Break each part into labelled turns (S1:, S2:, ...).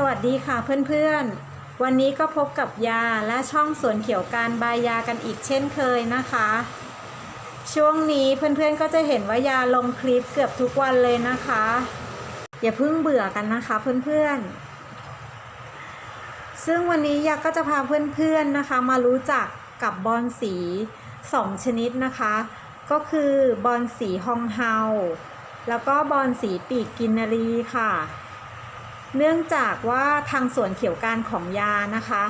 S1: สวัสดีค่ะเพื่อนๆ วันนี้ก็พบกับยาและช่องสวนเขียวการบายยากันอีกเช่นเคยนะคะ ช่วงนี้เพื่อนๆก็จะเห็นว่ายาลงคลิปเกือบทุกวันเลยนะคะ อย่าเพิ่งเบื่อกันนะคะเพื่อนๆ ซึ่งวันนี้ยาก็จะพาเพื่อนๆนะคะ มารู้จักกับบอลสีสองชนิดนะคะ ก็คือบอลสีฮองเฮาแล้วก็บอลสีปีกกินนารีค่ะ เนื่องจากว่าทางสวนเขียวการของยานะคะ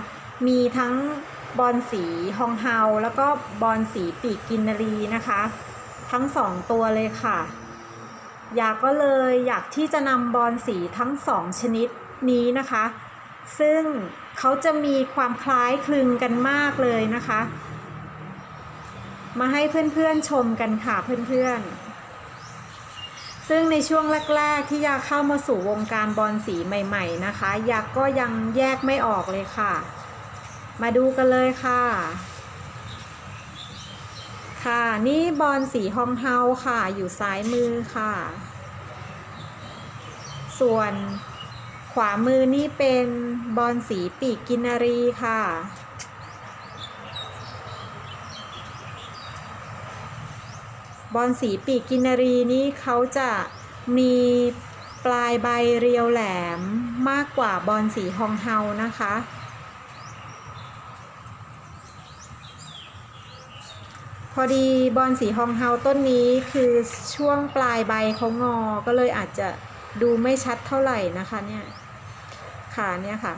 S1: มีทั้งบอลสีฮองเฮาแล้วก็บอลสีปีกกินนารีนะคะ ทั้งสองตัวเลยค่ะ ยาก็เลยอยากที่จะนำบอลสีทั้งสองชนิดนี้นะคะ ซึ่งเขาจะมีความคล้ายคลึงกันมากเลยนะคะ มาให้เพื่อนๆชมกันค่ะเพื่อนๆ ซึ่งในช่วงแรก ๆ ที่ยาเข้ามาสู่วงการบอลสีใหม่ ๆ นะคะยาก็ยังแยกไม่ออกเลยค่ะ มาดูกันเลยค่ะ ค่ะนี่บอลสีฮองเฮาค่ะ อยู่ซ้ายมือค่ะ ส่วนขวามือนี่เป็นบอลสีปีกกินนารีค่ะ บอลสีปีกกินารีนี่เขาจะมีปลายใบเรียวแหลมมากกว่าบอลสีฮองเฮานะคะ พอดีบอลสีฮองเฮาต้นนี้คือช่วงปลายใบเขางอ ก็เลยอาจจะดูไม่ชัดเท่าไหร่นะคะเนี่ยค่ะเนี่ยค่ะ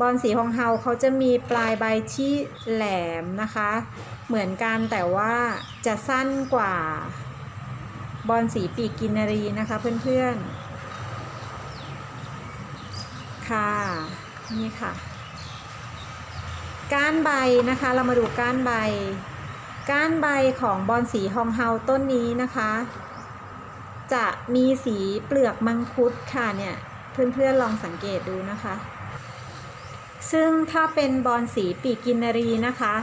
S1: บอลสีฮองเฮาเขาจะมีปลายใบที่แหลมนะคะ เหมือนกันแต่ว่าจะสั้นกว่าบอลสีปีกกินนารีนะคะเพื่อนๆ ค่ะ นี่ค่ะ ก้านใบนะคะเรามาดูก้านใบ ก้านใบของบอลสีฮองเฮาต้นนี้นะคะ จะมีสีเปลือกมังคุดค่ะเนี่ยเพื่อนๆลองสังเกตดูนะคะ ซึ่งถ้าเป็นบอลสีปีกกินนารีนะคะ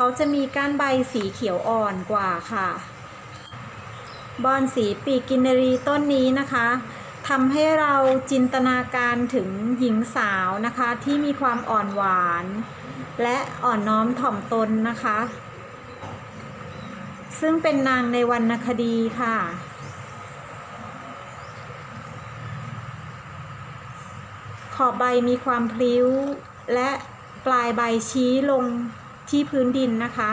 S1: เขาจะมีก้านใบสีเขียวอ่อนกว่าค่ะ บอลสีปีกกินนรีต้นนี้นะคะทำให้เราจินตนาการถึงหญิงสาวนะคะที่มีความอ่อนหวาน และอ่อนน้อมถ่อมตนนะคะ ซึ่งเป็นนางในวรรณคดีค่ะขอบใบมีความพลิ้ว และปลายใบชี้ลง ที่พื้นดินนะคะ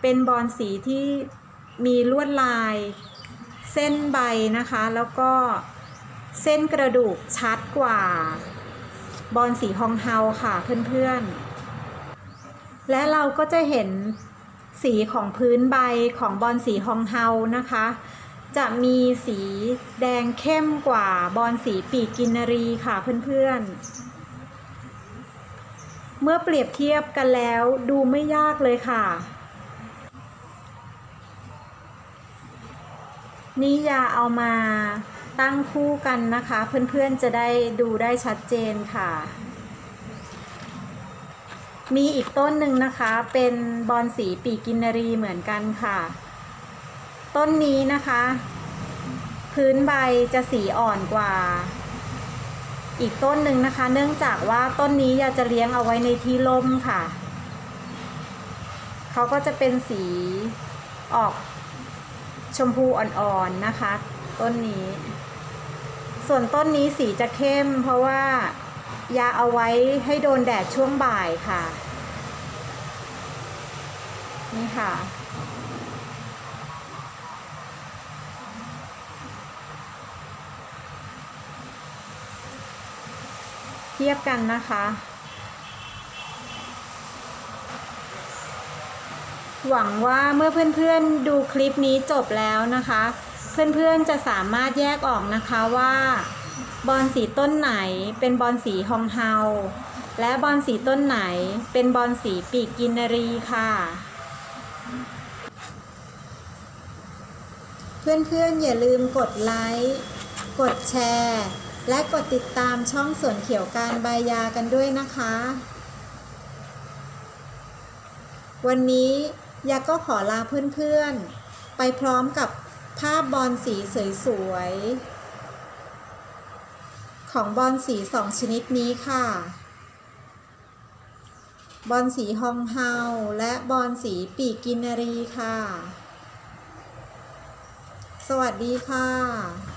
S1: เป็นบอลสีที่มีลวดลาย เส้นใบนะคะ แล้วก็เส้นกระดูกชัดกว่า บอลสีฮองเฮาค่ะเพื่อนๆ และเราก็จะเห็นสีของพื้นใบของบอลสีฮองเฮานะคะ จะมีสีแดงเข้มกว่าบอลสีปีกกินารีค่ะเพื่อนๆ เมื่อเปรียบเทียบกันแล้วดูไม่ยากเลยค่ะนี่ยาเอามาตั้งคู่กันนะคะ เพื่อนๆจะได้ดูได้ชัดเจนค่ะ มีอีกต้นหนึ่งนะคะเป็นบอลสีปีกินนารีเหมือนกันค่ะ ต้นนี้นะคะ พื้นใบจะสีอ่อนกว่า อีกต้นหนึ่งนะคะ เนื่องจากว่าต้นนี้อยากจะเลี้ยงเอาไว้ในที่ร่มค่ะ เขาก็จะเป็นสีออกชมพูอ่อนๆนะคะ ต้นนี้ ส่วนต้นนี้สีจะเข้ม เพราะว่ายาเอาไว้ให้โดนแดดช่วงบ่ายค่ะ นี่ค่ะ ทียบกันนะคะ หวังว่าเมื่อเพื่อนๆดูคลิปนี้จบแล้วนะคะ เพื่อนๆจะสามารถแยกออกนะคะว่า บอลสีต้นไหนเป็นบอลสีฮองเฮาและบอลสีต้นไหนเป็นบอลสีปีกกินนารีค่ะ เพื่อนๆอย่าลืมกดไลค์ กดแชร์ และกดติดตามช่องส่วนเขียวการใบยากันด้วยนะคะ วันนี้ยาก็ขอลาเพื่อนๆ ไปพร้อมกับภาพบอลสีสวยๆ ของบอลสีสองชนิดนี้ค่ะ บอลสีฮองเฮาและบอลสีปีกกินนรีค่ะ สวัสดีค่ะ